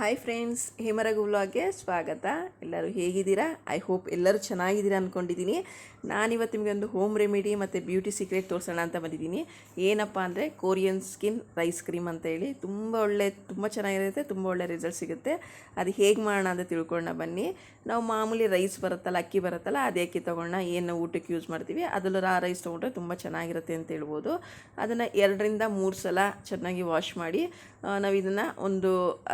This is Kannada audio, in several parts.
ಹಾಯ್ ಫ್ರೆಂಡ್ಸ್ ಹೇಮರಗು ವ್ಲಾಗ್ಗೆ ಸ್ವಾಗತ. ಎಲ್ಲರೂ ಹೇಗಿದ್ದೀರಾ? ಐ ಹೋಪ್ ಎಲ್ಲರೂ ಚೆನ್ನಾಗಿದ್ದೀರಾ ಅಂದ್ಕೊಂಡಿದ್ದೀನಿ ನಾನಿವತ್ತು ನಿಮಗೆ ಒಂದು ಹೋಮ್ ರೆಮಿಡಿ ಮತ್ತು ಬ್ಯೂಟಿ ಸೀಕ್ರೆಟ್ ತೋರಿಸೋಣ ಅಂತ ಬಂದಿದ್ದೀನಿ. ಏನಪ್ಪ ಅಂದರೆ ಕೋರಿಯನ್ ಸ್ಕಿನ್ ರೈಸ್ ಕ್ರೀಮ್ ಅಂತ ಹೇಳಿ. ತುಂಬ ಒಳ್ಳೆ, ತುಂಬ ಚೆನ್ನಾಗಿರುತ್ತೆ, ತುಂಬ ಒಳ್ಳೆ ರಿಸಲ್ಟ್ ಸಿಗುತ್ತೆ. ಅದು ಹೇಗೆ ಮಾಡೋಣ ಅಂತ ತಿಳ್ಕೊಳ್ಳೋಣ ಬನ್ನಿ. ನಾವು ಮಾಮೂಲಿ ರೈಸ್ ಬರುತ್ತಲ್ಲ, ಅಕ್ಕಿ ಬರುತ್ತಲ್ಲ, ಅದೇ ಅಕ್ಕಿ ತೊಗೊಳ್ಳೋಣ ಏನು ಊಟಕ್ಕೆ ಯೂಸ್ ಮಾಡ್ತೀವಿ, ಅದರಲ್ಲೂ ಆ ರೈಸ್ ತೊಗೊಂಡ್ರೆ ತುಂಬ ಚೆನ್ನಾಗಿರುತ್ತೆ ಅಂತ ಹೇಳ್ಬೋದು. ಅದನ್ನು ಎರಡರಿಂದ ಮೂರು ಸಲ ಚೆನ್ನಾಗಿ ವಾಶ್ ಮಾಡಿ ನಾವು ಇದನ್ನು ಒಂದು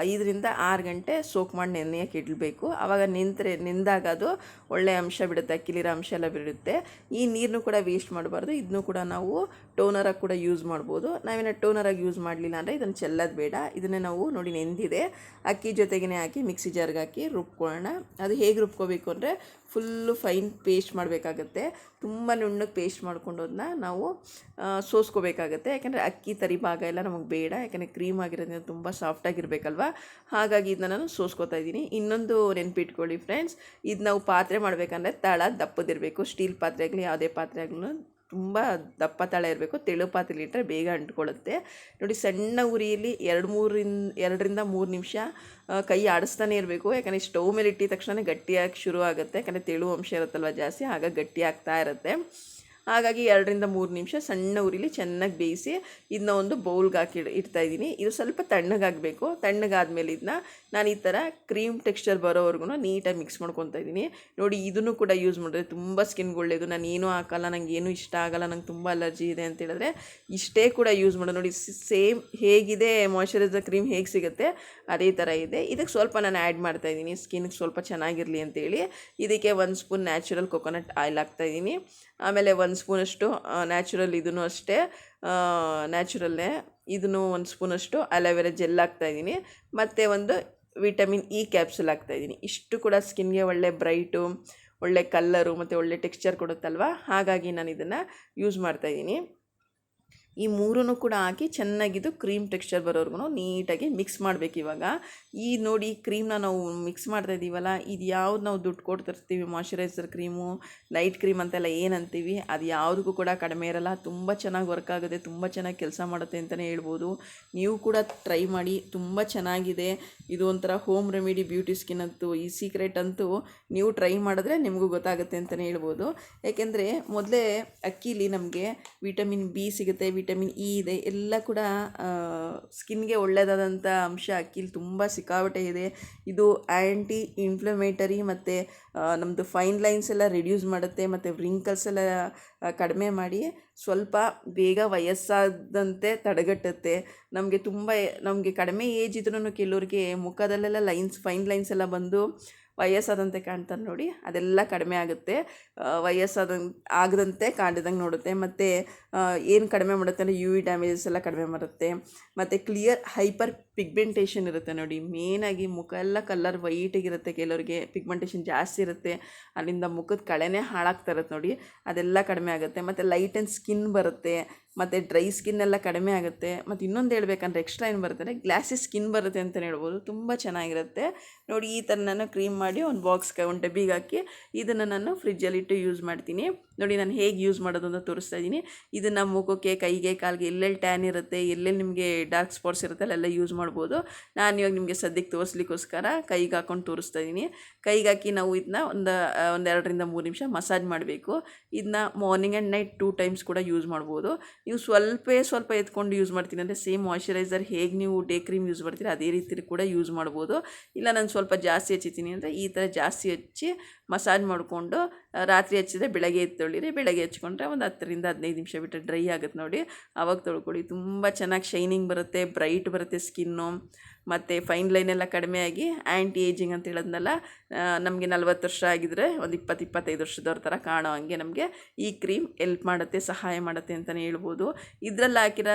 ಐದರಿಂದ ಆರು ಗಂಟೆ ಸೋಕ್ ಮಾಡಿ ನೆನೆಯಕ್ಕೆ ಇಡಬೇಕು. ಆವಾಗ ನಿಂತರೆ ನೆಂದಾಗ ಅದು ಒಳ್ಳೆಯ ಅಂಶ ಬಿಡುತ್ತೆ ಅಕ್ಕಿಲಿರೋ ಅಂಶ ಎಲ್ಲ ಬಿಡುತ್ತೆ. ಈ ನೀರನ್ನು ಕೂಡ ವೇಸ್ಟ್ ಮಾಡಬಾರ್ದು. ಇದನ್ನು ಕೂಡ ನಾವು ಟೋನರಾಗಿ ಕೂಡ ಯೂಸ್ ಮಾಡ್ಬೋದು. ನಾವೇನೋ ಟೋನರಾಗಿ ಯೂಸ್ ಮಾಡಲಿಲ್ಲ ಅಂದರೆ ಇದನ್ನು ಚೆಲ್ಲೋದು ಬೇಡ. ಇದನ್ನೇ ನಾವು ನೋಡಿ ನೆಂದಿದೆ. ಅಕ್ಕಿ ಜೊತೆಗೇ ಹಾಕಿ ಮಿಕ್ಸಿ ಜಾರ್ಗೆ ಹಾಕಿ ರುಬ್ಕೊಳ್ಳೋಣ. ಅದು ಹೇಗೆ ರುಬ್ಕೋಬೇಕು ಅಂದರೆ ಫುಲ್ಲು ಫೈನ್ ಪೇಸ್ಟ್ ಮಾಡಬೇಕಾಗತ್ತೆ. ತುಂಬ ನುಣ್ಣಗೆ ಪೇಸ್ಟ್ ಮಾಡ್ಕೊಂಡೋದನ್ನ ನಾವು ಆ, ಸೋಸ್ಕೋಬೇಕಾಗತ್ತೆ. ಯಾಕಂದರೆ ಅಕ್ಕಿ ತರಿ ಭಾಗ ಎಲ್ಲ ನಮಗೆ ಬೇಡ. ಯಾಕಂದರೆ ಕ್ರೀಮ್ ಆಗಿರೋದ್ರಿಂದ ತುಂಬ ಸಾಫ್ಟಾಗಿರ್ಬೇಕಲ್ವ ಹಾಗಾಗಿ ಇದನ್ನ ನಾನು ಸೋಸ್ಕೋತಾ ಇದ್ದೀನಿ. ಇನ್ನೊಂದು ನೆನಪಿಟ್ಕೊಳ್ಳಿ ಫ್ರೆಂಡ್ಸ್ ಇದು ನಾವು ಪಾತ್ರೆ ಮಾಡಬೇಕಂದ್ರೆ ತಳ ದಪ್ಪದಿರಬೇಕು. ಸ್ಟೀಲ್ ಪಾತ್ರೆ ಆಗಲಿ, ಯಾವುದೇ ಪಾತ್ರೆ ಆಗಲಿ ತುಂಬ ದಪ್ಪ ತಳ ಇರಬೇಕು. ತೆಳು ಪಾತ್ರೆಲಿ ಇಟ್ಟರೆ ಬೇಗ ಅಂಟ್ಕೊಳ್ಳುತ್ತೆ. ನೋಡಿ, ಸಣ್ಣ ಉರಿಯಲ್ಲಿ ಎರಡು ಮೂರಿಂದ ಎರಡರಿಂದ ಮೂರು ನಿಮಿಷ ಕೈ ಆಡಿಸ್ತಾನೆ ಇರಬೇಕು. ಯಾಕಂದರೆ ಸ್ಟವ್ ಮೇಲೆ ಇಟ್ಟಿದ ತಕ್ಷಣ ಗಟ್ಟಿಯಾಗಿ ಶುರು ಆಗುತ್ತೆ ಯಾಕಂದರೆ ತೆಳು ಅಂಶ ಇರುತ್ತಲ್ವ ಜಾಸ್ತಿ ಆಗ ಗಟ್ಟಿ ಆಗ್ತಾ ಇರುತ್ತೆ. ಹಾಗಾಗಿ ಎರಡರಿಂದ ಮೂರು ನಿಮಿಷ ಸಣ್ಣ ಉರಿಲಿ ಚೆನ್ನಾಗಿ ಬೇಯಿಸಿ ಇದನ್ನ ಒಂದು ಬೌಲ್ಗೆ ಹಾಕಿ ಇಡ್- ಇಡ್ತಾ ಇದ್ದೀನಿ. ಇದು ಸ್ವಲ್ಪ ತಣ್ಣಗಾಗಬೇಕು. ತಣ್ಣಗಾದ್ಮೇಲೆ ಇದನ್ನ ನಾನು ಈ ಥರ ಕ್ರೀಮ್ ಟೆಕ್ಸ್ಚರ್ ಬರೋವರೆಗೂ ನೀಟಾಗಿ ಮಿಕ್ಸ್ ಮಾಡ್ಕೊತಾ ಇದ್ದೀನಿ. ನೋಡಿ, ಇದನ್ನು ಕೂಡ ಯೂಸ್ ಮಾಡಿದ್ರೆ ತುಂಬ ಸ್ಕಿನ್ಗೆ ಒಳ್ಳೆಯದು ನಾನು ಏನೂ ಹಾಕಲ್ಲ, ನಂಗೆ ಏನೂ ಇಷ್ಟ ಆಗಲ್ಲ, ನಂಗೆ ತುಂಬ ಅಲರ್ಜಿ ಇದೆ ಅಂತ ಹೇಳಿದ್ರೆ ಇಷ್ಟೇ ಕೂಡ ಯೂಸ್ ಮಾಡೋದು. ನೋಡಿ ಸೇಮ್ ಹೇಗಿದೆ ಮಾಯಶ್ಚರೈಸರ್ ಕ್ರೀಮ್ ಹೇಗೆ ಸಿಗುತ್ತೆ, ಅದೇ ಥರ ಇದೆ. ಇದಕ್ಕೆ ಸ್ವಲ್ಪ ನಾನು ಆ್ಯಡ್ ಮಾಡ್ತಾ ಇದ್ದೀನಿ. ಸ್ಕಿನ್ಗೆ ಸ್ವಲ್ಪ ಚೆನ್ನಾಗಿರಲಿ ಅಂತೇಳಿ. ಇದಕ್ಕೆ ಒಂದು ಸ್ಪೂನ್ ನ್ಯಾಚುರಲ್ ಕೊಕೊನಟ್ ಆಯಿಲ್ ಹಾಕ್ತಾ ಇದ್ದೀನಿ. ಆಮೇಲೆ ಒಂದು ಸ್ಪೂನಷ್ಟು ನ್ಯಾಚುರಲ್ ಇದೂ ಅಷ್ಟೇ ನ್ಯಾಚುರಲ್ಲೇ ಇದನ್ನು ಒಂದು ಸ್ಪೂನಷ್ಟು ಅಲೋವೆರಾ ಜೆಲ್ ಹಾಕ್ತಾಯಿದ್ದೀನಿ ಮತ್ತು ಒಂದು ವಿಟಮಿನ್ ಇ ಕ್ಯಾಪ್ಸುಲ್ ಹಾಕ್ತಾಯಿದ್ದೀನಿ ಇಷ್ಟು ಕೂಡ ಸ್ಕಿನ್ಗೆ ಒಳ್ಳೆ ಬ್ರೈಟು ಒಳ್ಳೆ ಕಲ್ಲರು ಮತ್ತು ಒಳ್ಳೆ ಟೆಕ್ಸ್ಚರ್ ಕೊಡುತ್ತಲ್ವ? ಹಾಗಾಗಿ ನಾನು ಇದನ್ನು ಯೂಸ್ ಮಾಡ್ತಾಯಿದ್ದೀನಿ ಈ ಮೂರೂ ಕೂಡ ಹಾಕಿ ಚೆನ್ನಾಗಿದ್ದು ಕ್ರೀಮ್ ಟೆಕ್ಸ್ಚರ್ ಬರೋವರೆಗೂ ನೀಟಾಗಿ ಮಿಕ್ಸ್ ಮಾಡಬೇಕು ಇವಾಗ. ಈ ನೋಡಿ ಕ್ರೀಮ್ನ ನಾವು ಮಿಕ್ಸ್ ಮಾಡ್ತಾ ಇದ್ದೀವಲ್ಲ ಇದು ಯಾವ್ದು ನಾವು ದುಡ್ಡು ಕೊಡ್ತಿರ್ತೀವಿ? ಮಾಯ್ಶ್ಚರೈಸರ್ ಕ್ರೀಮು ನೈಟ್ ಕ್ರೀಮ್ ಅಂತೆಲ್ಲ ಏನಂತೀವಿ? ಅದು ಯಾವುದಕ್ಕೂ ಕೂಡ ಕಡಿಮೆ ಇರಲ್ಲ. ತುಂಬ ಚೆನ್ನಾಗಿ ವರ್ಕ್ ಆಗುತ್ತೆ, ತುಂಬ ಚೆನ್ನಾಗಿ ಕೆಲಸ ಮಾಡುತ್ತೆ ಅಂತಲೇ ಹೇಳ್ಬೋದು. ನೀವು ಕೂಡ ಟ್ರೈ ಮಾಡಿ, ತುಂಬ ಚೆನ್ನಾಗಿದೆ. ಇದು ಒಂಥರ ಹೋಮ್ ರೆಮಿಡಿ ಬ್ಯೂಟಿ ಸ್ಕಿನ್ ಅಂತೂ, ಈ ಸೀಕ್ರೆಟ್ ಅಂತೂ ನೀವು ಟ್ರೈ ಮಾಡಿದ್ರೆ ನಿಮಗೂ ಗೊತ್ತಾಗುತ್ತೆ ಅಂತಲೇ ಹೇಳ್ಬೋದು. ಯಾಕೆಂದರೆ ಮೊದಲೇ ಅಕ್ಕಿಲಿ ನಮಗೆ ವಿಟಮಿನ್ ಬಿ ಸಿಗುತ್ತೆ ವಿಟಮಿನ್ ಇ ಇದೆ. ಎಲ್ಲ ಕೂಡ ಸ್ಕಿನ್ಗೆ ಒಳ್ಳೆಯದಾದಂಥ ಅಂಶ ಅಕ್ಕಿಲಿ ತುಂಬ ಸಿಕ್ಕಾಪಟ್ಟೆ ಇದೆ. ಇದು ಆ್ಯಂಟಿ ಇನ್ಫ್ಲಮೇಟರಿ ಮತ್ತು ನಮ್ಮದು ಫೈನ್ ಲೈನ್ಸ್ ಎಲ್ಲ ರಿಡ್ಯೂಸ್ ಮಾಡುತ್ತೆ. ಮತ್ತು ವ್ರಿಂಕಲ್ಸ್ ಎಲ್ಲ ಕಡಿಮೆ ಮಾಡಿ ಸ್ವಲ್ಪ ಬೇಗ ವಯಸ್ಸಾದಂತೆ ತಡೆಗಟ್ಟುತ್ತೆ. ನಮಗೆ ತುಂಬ, ನಮಗೆ ಕಡಿಮೆ ಏಜ್ ಇದ್ರೂ ಕೆಲವ್ರಿಗೆ ಮುಖದಲ್ಲೆಲ್ಲ ಲೈನ್ಸ್, ಫೈನ್ ಲೈನ್ಸ್ ಎಲ್ಲ ಬಂದು ವಯಸ್ಸಾದಂತೆ ಕಾಣ್ತಾರೆ ನೋಡಿ. ಅದೆಲ್ಲ ಕಡಿಮೆ ಆಗುತ್ತೆ. ವಯಸ್ಸಾದ, ಆಗದಂತೆ ಕಾಣಿದಂಗೆ ನೋಡುತ್ತೆ. ಮತ್ತು ಏನು ಕಡಿಮೆ ಮಾಡುತ್ತೆ ಅಂದರೆ ಯು ವಿ ಡ್ಯಾಮೇಜಸ್ ಎಲ್ಲ ಕಡಿಮೆ ಮಾಡುತ್ತೆ. ಮತ್ತು ಕ್ಲಿಯರ್ ಹೈಪರ್ ಪಿಗ್ಮೆಂಟೇಷನ್ ಇರುತ್ತೆ ನೋಡಿ. ಮೇನಾಗಿ ಮುಖ ಎಲ್ಲ ಕಲರ್ ವೈಟಾಗಿರುತ್ತೆ ಕೆಲವರಿಗೆ ಪಿಗ್ಮೆಂಟೇಷನ್ ಜಾಸ್ತಿ ಇರುತ್ತೆ. ಅಲ್ಲಿಂದ ಮುಖದ ಕಳೆನೇ ಹಾಳಾಗ್ತಾ ಇರುತ್ತೆ ನೋಡಿ. ಅದೆಲ್ಲ ಕಡಿಮೆ ಆಗುತ್ತೆ. ಮತ್ತು ಲೈಟ್ ಆ್ಯಂಡ್ ಸ್ಕಿನ್ ಬರುತ್ತೆ. ಮತ್ತು ಡ್ರೈ ಸ್ಕಿನ್ ಎಲ್ಲ ಕಡಿಮೆ ಆಗುತ್ತೆ. ಮತ್ತು ಇನ್ನೊಂದು ಹೇಳ್ಬೇಕಂದ್ರೆ ಎಕ್ಸ್ಟ್ರಾ ಏನು ಬರುತ್ತೆ ಅಂದರೆ ಗ್ಲಾಸಿ ಸ್ಕಿನ್ ಬರುತ್ತೆ ಅಂತಲೇ ಹೇಳ್ಬೋದು. ತುಂಬ ಚೆನ್ನಾಗಿರುತ್ತೆ. ನೋಡಿ, ಈ ಥರ ನಾನು ಕ್ರೀಮ್ ಮಾಡಿ ಒಂದು ಬಾಕ್ಸ್ಗೆ ಒಂದು ಡಬ್ಬಿಗೆ ಹಾಕಿ ಇದನ್ನು ನಾನು ಫ್ರಿಜ್ಜಲ್ಲಿಟ್ಟು ಯೂಸ್ ಮಾಡ್ತೀನಿ. ನೋಡಿ, ನಾನು ಹೇಗೆ ಯೂಸ್ ಮಾಡೋದು ಅಂತ ತೋರಿಸ್ತಾ ಇದ್ದೀನಿ. ಇದನ್ನು ಮುಖಕ್ಕೆ, ಕೈಗೆ, ಕಾಲಿಗೆ ಎಲ್ಲೆಲ್ಲಿ ಟ್ಯಾನ್ ಇರುತ್ತೆ, ಎಲ್ಲೆಲ್ಲಿ ನಿಮಗೆ ಡಾರ್ಕ್ ಸ್ಪಾಟ್ಸ್ ಇರುತ್ತೆ, ಅಲ್ಲೆಲ್ಲ ಯೂಸ್ ಮಾಡ್ಬೋದು. ನಾನು ಇವಾಗ ನಿಮಗೆ ಸದ್ಯಕ್ಕೆ ತೋರಿಸ್ಲಿಕ್ಕೋಸ್ಕರ ಕೈಗೆ ಹಾಕೊಂಡು ತೋರಿಸ್ತಾ ಇದ್ದೀನಿ ಕೈಗೆ ಹಾಕಿ ನಾವು ಇದನ್ನ ಒಂದು ಒಂದೆರಡರಿಂದ ಮೂರು ನಿಮಿಷ ಮಸಾಜ್ ಮಾಡಬೇಕು. ಇದನ್ನ morning and night two times ಕೂಡ ಯೂಸ್ ಮಾಡ್ಬೋದು. ನೀವು ಸ್ವಲ್ಪೇ ಸ್ವಲ್ಪ ಎತ್ಕೊಂಡು ಯೂಸ್ ಮಾಡ್ತೀನಿ ಅಂದರೆ ಸೇಮ್ ಮಾಯ್ಚರೈಸರ್ ಹೇಗೆ ನೀವು ಡೇ ಕ್ರೀಮ್ ಯೂಸ್ ಮಾಡ್ತೀರಿ ಅದೇ ರೀತಿ ಕೂಡ ಯೂಸ್ ಮಾಡ್ಬೋದು. ಇಲ್ಲ ನಾನು ಸ್ವಲ್ಪ ಜಾಸ್ತಿ ಹಚ್ಚಿತೀನಿ ಅಂದರೆ ಈ ಥರ ಜಾಸ್ತಿ ಹಚ್ಚಿ ಮಸಾಜ್ ಮಾಡಿಕೊಂಡು, ರಾತ್ರಿ ಹಚ್ಚಿದ್ರೆ ಬೆಳಗ್ಗೆ ಎದ್ದು ತೊಳಿರಿ. ಬೆಳಗ್ಗೆ ಹಚ್ಕೊಂಡ್ರೆ ಒಂದು ಹತ್ತರಿಂದ ಹದಿನೈದು ನಿಮಿಷ ಬಿಟ್ಟರೆ ಡ್ರೈ ಆಗುತ್ತೆ ನೋಡಿ. ಅವಾಗ ತೊಳ್ಕೊಳ್ಳಿ ತುಂಬ ಚೆನ್ನಾಗಿ ಶೈನಿಂಗ್ ಬರುತ್ತೆ ಬ್ರೈಟ್ ಬರುತ್ತೆ ಸ್ಕಿನ್ನು ಮತ್ತು ಫೈನ್ ಲೈನ್ ಎಲ್ಲ ಕಡಿಮೆ ಆಗಿ ಆ್ಯಂಟಿ ಏಜಿಂಗ್ ಅಂತ ಹೇಳೋದ್ನಲ್ಲ ನಮಗೆ ನಲ್ವತ್ತು ವರ್ಷ ಆಗಿದ್ರೆ ಒಂದು ಇಪ್ಪತ್ತು, ಇಪ್ಪತ್ತೈದು ವರ್ಷದವ್ರ ಥರ ಕಾಣೋ ಹಂಗೆ ನಮಗೆ ಈ ಕ್ರೀಮ್ ಎಲ್ಪ್ ಮಾಡುತ್ತೆ, ಸಹಾಯ ಮಾಡುತ್ತೆ ಅಂತಲೇ ಹೇಳ್ಬೋದು. ಇದರಲ್ಲಿ ಹಾಕಿರೋ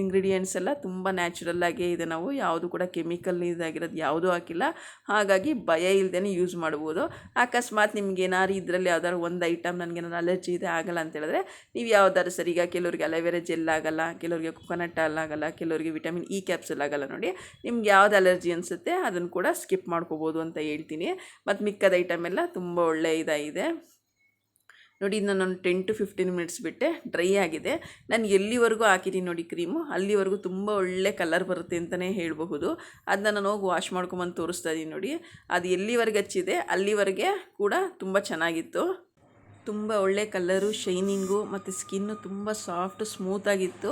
ಇಂಗ್ರೀಡಿಯೆಂಟ್ಸ್ ಎಲ್ಲ ತುಂಬ ನ್ಯಾಚುರಲ್ ಆಗೇ ಇದೆ ನಾವು, ಯಾವುದು ಕೂಡ ಕೆಮಿಕಲ್ ಇದಾಗಿರೋದು ಯಾವುದೂ ಹಾಕಿಲ್ಲ. ಹಾಗಾಗಿ ಭಯ ಇಲ್ಲದೇ ಯೂಸ್ ಮಾಡ್ಬೋದು. ಅಕಸ್ಮಾತ್ ನಿಮ್ಗೆ ಏನಾದ್ರು ಇದರಲ್ಲಿ ಯಾವ್ದಾದ್ರು ಒಂದು ಐಟಮ್ ನನಗೆ ಅಲರ್ಜಿ ಇದೆ, ಆಗಲ್ಲ ಅಂತ ಹೇಳಿದ್ರೆ ನೀವು ಯಾವ್ದಾದ್ರು ಸರಿಗ ಕೆಲವ್ರಿಗೆ ಅಲೋವೆರಾ ಜೆಲ್ ಆಗಲ್ಲ, ಕೆಲವ್ರಿಗೆ ಕೊಕೊನಟ್ ಹಾಲ್ ಆಗಲ್ಲ, ಕೆಲವರಿಗೆ ವಿಟಮಿನ್ ಇ ಕ್ಯಾಪ್ಸುಲ್ ಆಗಲ್ಲ ನೋಡಿ ನಿಮ್ಗೆ ಯಾವ್ದು ಅಲರ್ಜಿ ಅನಿಸುತ್ತೆ ಅದನ್ನು ಕೂಡ ಸ್ಕಿಪ್ ಮಾಡ್ಕೋಬೋದು ಅಂತ ಹೇಳ್ತೀನಿ. ಮತ್ತು ಮಿಕ್ಕದ ಐಟಮ್ ಎಲ್ಲ ತುಂಬ ಒಳ್ಳೆ ಇದಾಗಿದೆ. ನೋಡಿ ನಾನು ಟೆನ್ ಟು ಫಿಫ್ಟೀನ್ ಮಿನಿಟ್ಸ್ ಬಿಟ್ಟೆ ಡ್ರೈ ಆಗಿದೆ. ನಾನು ಎಲ್ಲಿವರೆಗೂ ಹಾಕಿದ್ದೀನಿ ನೋಡಿ ಕ್ರೀಮು ಅಲ್ಲಿವರೆಗೂ ತುಂಬ ಒಳ್ಳೆ ಕಲರ್ ಬರುತ್ತೆ ಅಂತಲೇ ಹೇಳಬಹುದು. ಅದನ್ನ ನಾನು ಹೋಗಿ ವಾಶ್ ಮಾಡ್ಕೊಂಬಂದು ತೋರಿಸ್ತಾ ಇದ್ದೀನಿ ನೋಡಿ. ಅದು ಎಲ್ಲಿವರೆಗೆ ಹಚ್ಚಿದೆ, ಅಲ್ಲಿವರೆಗೆ ಕೂಡ ತುಂಬ ಚೆನ್ನಾಗಿತ್ತು. ತುಂಬ ಒಳ್ಳೆ ಕಲ್ಲರು ಶೈನಿಂಗು ಮತ್ತು ಸ್ಕಿನ್ನು ತುಂಬ ಸಾಫ್ಟ್ ಸ್ಮೂತಾಗಿತ್ತು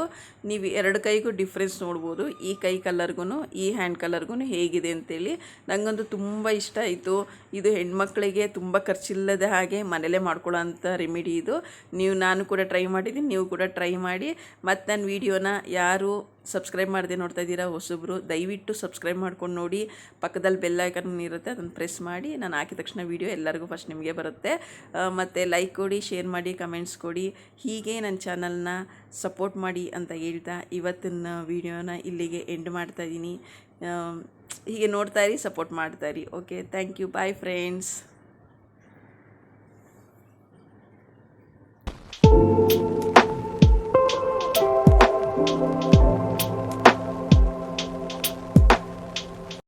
ನೀವು ಎರಡು ಕೈಗೂ ಡಿಫ್ರೆನ್ಸ್ ನೋಡ್ಬೋದು. ಈ ಕೈ ಕಲರ್ಗೂ ಈ ಹ್ಯಾಂಡ್ ಕಲರ್ಗೂ ಹೇಗಿದೆ ಅಂತೇಳಿ. ನನಗಂತೂ ತುಂಬ ಇಷ್ಟ ಆಯಿತು. ಇದು ಹೆಣ್ಮಕ್ಳಿಗೆ ತುಂಬ ಖರ್ಚಿಲ್ಲದ ಹಾಗೆ ಮನೇಲೇ ಮಾಡ್ಕೊಳ್ಳೋ ಅಂಥ ರೆಮಿಡಿ ಇದು. ನೀವು ನಾನು ಕೂಡ ಟ್ರೈ ಮಾಡಿದ್ದೀನಿ, ನೀವು ಕೂಡ ಟ್ರೈ ಮಾಡಿ. ಮತ್ತು ನನ್ನ ವೀಡಿಯೋನ ಯಾರು ಸಬ್ಸ್ಕ್ರೈಬ್ ಮಾಡದೆ ನೋಡ್ತಾ ಇದ್ದೀರಾ ಹೊಸಬ್ರು, ದಯವಿಟ್ಟು ಸಬ್ಸ್ಕ್ರೈಬ್ ಮಾಡ್ಕೊಂಡು ನೋಡಿ. ಪಕ್ಕದಲ್ಲಿ ಬೆಲ್ ಐಕನ್ ಇರುತ್ತೆ ಅದನ್ನು ಪ್ರೆಸ್ ಮಾಡಿ. ನಾನು ಹಾಕಿದ ತಕ್ಷಣ ವೀಡಿಯೋ ಎಲ್ಲರಿಗೂ ಫಸ್ಟ್ ನಿಮಗೆ ಬರುತ್ತೆ. ಮತ್ತು ಲೈಕ್ ಕೊಡಿ ಶೇರ್ ಮಾಡಿ ಕಮೆಂಟ್ಸ್ ಕೊಡಿ. ಹೀಗೆ ನನ್ನ ಚಾನಲ್ನ ಸಪೋರ್ಟ್ ಮಾಡಿ ಅಂತ ಹೇಳ್ತಾ ಇವತ್ತಿನ ವೀಡಿಯೋನ ಇಲ್ಲಿಗೆ ಎಂಡ್ ಮಾಡ್ತಾ ಇದ್ದೀನಿ. ಹೀಗೆ ನೋಡ್ತಾ ಇರಿ ಸಪೋರ್ಟ್ ಮಾಡ್ತಾ ಇರಿ. Okay thank you bye friends